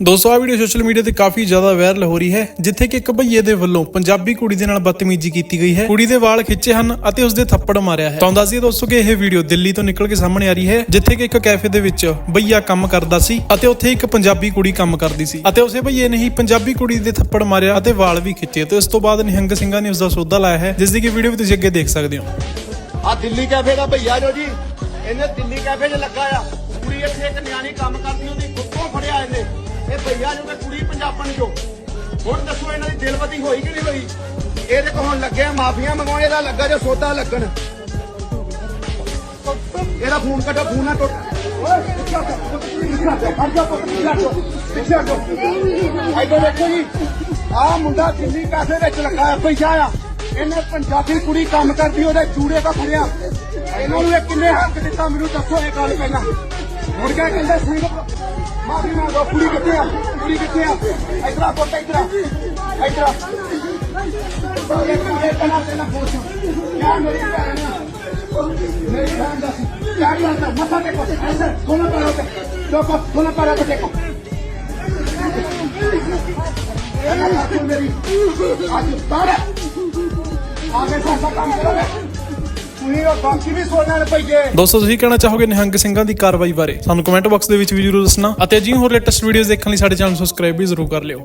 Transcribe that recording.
ਦੋਸਤੋ ਆ video social media ਤੇ ਕਾਫੀ ਜ਼ਿਆਦਾ ਵਾਇਰਲ ਹੋ ਰਹੀ ਹੈ, ਜਿੱਥੇ ਕਿ ਇੱਕ ਭਈਏ ਦੇ ਵੱਲੋਂ ਪੰਜਾਬੀ ਕੁੜੀ ਦੇ ਨਾਲ ਬਦਤਮੀਜ਼ੀ ਕੀਤੀ ਗਈ ਹੈ। ਕੁੜੀ ਦੇ ਵਾਲ ਖਿੱਚੇ ਹਨ ਅਤੇ ਉਸ ਦੇ ਥੱਪੜ ਮਾਰਿਆ ਹੈ। ਤਾਂ ਦੱਸਦੀਏ ਦੋਸਤੋ ਕਿ ਇਹ ਵੀਡੀਓ ਦਿੱਲੀ ਤੋਂ ਨਿਕਲ ਕੇ ਸਾਹਮਣੇ ਆ ਰਹੀ ਹੈ, ਜਿੱਥੇ ਕਿ ਇੱਕ ਕੈਫੇ ਦੇ ਵਿੱਚ ਭਈਆ ਕੰਮ ਕਰਦਾ ਸੀ ਅਤੇ ਉੱਥੇ ਇੱਕ ਪੰਜਾਬੀ ਕੁੜੀ ਕੰਮ ਕਰਦੀ ਸੀ। ਅਤੇ ਉਸੇ ਭਈਏ ਨੇ ਹੀ ਪੰਜਾਬੀ ਕੁੜੀ ਦੇ ਥੱਪੜ ਮਾਰਿਆ ਅਤੇ ਵਾਲ ਵੀ ਖਿੱਚੇ ਤੇ ਉਸ ਤੋਂ ਬਾਅਦ ਨਿਹੰਗ ਸਿੰਘਾਂ ਨੇ ਉਸ ਦਾ ਸੌਦਾ ਲਾਇਆ ਹੈ, ਜਿਸ ਦੀ ਕਿ ਵੀਡੀਓ ਵੀ ਤੁਸੀਂ ਅੱਗੇ ਦੇਖ ਸਕਦੇ ਹੋ। ਆ ਦਿੱਲੀ ਕੈਫੇ ਦਾ ਭਈਆ ਜੋ ਜੀ, ਇਹਨੇ ਦਿੱਲੀ ਕੈਫੇ 'ਚ ਲੱਗਾ ਆ। ਕੁੜੀ ਇੱਥੇ ਇੱਕ ਨਿਆਣੀ ਕੰਮ ਕਰਦੀ ਉਹਦੀ। ਭਈਆ ਜੋ ਕਿ ਕੁੜੀ ਪੰਜਾਬਣ ਜੋ ਹੁਣ ਦੱਸੋ ਇਹਨਾਂ ਦੀ ਦਿਲਬਦੀ ਹੋਈ ਕਿ ਨਹੀਂ ਹੋਈ? ਇਹਦੇ ਕੋਲ ਹੁਣ ਲੱਗੇ ਮਾਫੀਆਂ ਮੰਗਾਉਣ, ਇਹਦਾ ਲੱਗਾ ਜੋ ਸੌਦਾ ਲੱਗਣ। ਇਹਦਾ ਫੋਨ ਕੱਟੋ ਫੋਨ ਨਾ ਟੁੱਟ। ਓਏ, ਪਿੱਛੇ ਹਟੋ ਪਿੱਛੇ ਹਟ ਜਾ ਪਿੱਛੇ ਹਟੋ ਪਿੱਛੇ ਇੱਧਰ ਦੇਖੋ ਜੀ, ਆ ਮੁੰਡਾ ਦਿੱਲੀ ਕੈਫੇ ਵਿੱਚ ਲੱਗਾ ਪੈਸਾ ਆ। ਇਹਨੇ ਪੰਜਾਬੀ ਕੁੜੀ ਕੰਮ ਕਰਦੀ, ਉਹਦੇ ਚੂੜੇ ਦਾ ਫੜਿਆ। ਇਹਨਾਂ ਨੂੰ ਇਹ ਕਿੰਨੇ ਹੱਕ ਦਿੱਤਾ, ਮੈਨੂੰ ਦੱਸੋ ਇਹ ਗੱਲ ਪਹਿਲਾਂ। ਮੁੜ ਕੇ ਕਹਿੰਦੇ, ਸਿੰਘ ਮਾਫੀ ਮੰਗੋ ਕੁੜੀ ਕਿੱਥੇ ਆ ਕੁੜੀ ਕਿੱਥੇ ਆ ਇਧਰ ਆ ਪੁੱਤ ਇਧਰ ਆ ਇਧਰ ਆ ਇਹ ਕਿੰਨੇ ਕਨਾ ਤੇ ਨਾ ਪੁੱਛ ਕਿਆ ਮੇਰੀ ਭੈਣ ਆ ਮੇਰੀ ਭੈਣ ਦਾ ਸੀ ਕਿਆ ਕਰਦਾ ਮੱਥਾ ਟੇਕੋ ਐਸੇ ਸੋਨਾ ਪਾਰੋ ਤੇ ਲੋਕੋ ਸੋਨਾ ਪਾਰੋ ਤੇ ਟੇਕੋ ਇਹਨਾਂ ਦਾ ਮੇਰੀ ਅੱਜ ਬਾਹਰ ਆਗੇ ਸਾਡਾ ਕੰਮ ਕਰੋਗੇ ਤੁਸੀਂ ਉਹ ਬਾਕੀ ਵੀ ਸੋਨਾ ਰੁਪਈਏ ਦੋਸਤੋ, ਤੁਸੀਂ ਕਹਿਣਾ ਚਾਹੋਗੇ ਨਿਹੰਗ ਸਿੰਘਾਂ ਦੀ ਕਾਰਵਾਈ ਬਾਰੇ? ਸਾਨੂੰ ਕਮੈਂਟ ਬਾਕਸ ਦੇ ਵਿੱਚ ਵੀ ਜਰੂਰ ਦੱਸਣਾ। ਅਤੇ ਜੀ ਹੋਰ ਲੇਟੈਸਟ ਵੀਡੀਓਜ਼ ਦੇਖਣ ਲਈ ਸਾਡੇ ਚੈਨਲ ਸਬਸਕ੍ਰਾਈਬ ਵੀ ਜ਼ਰੂਰ ਕਰ ਲਿਓ।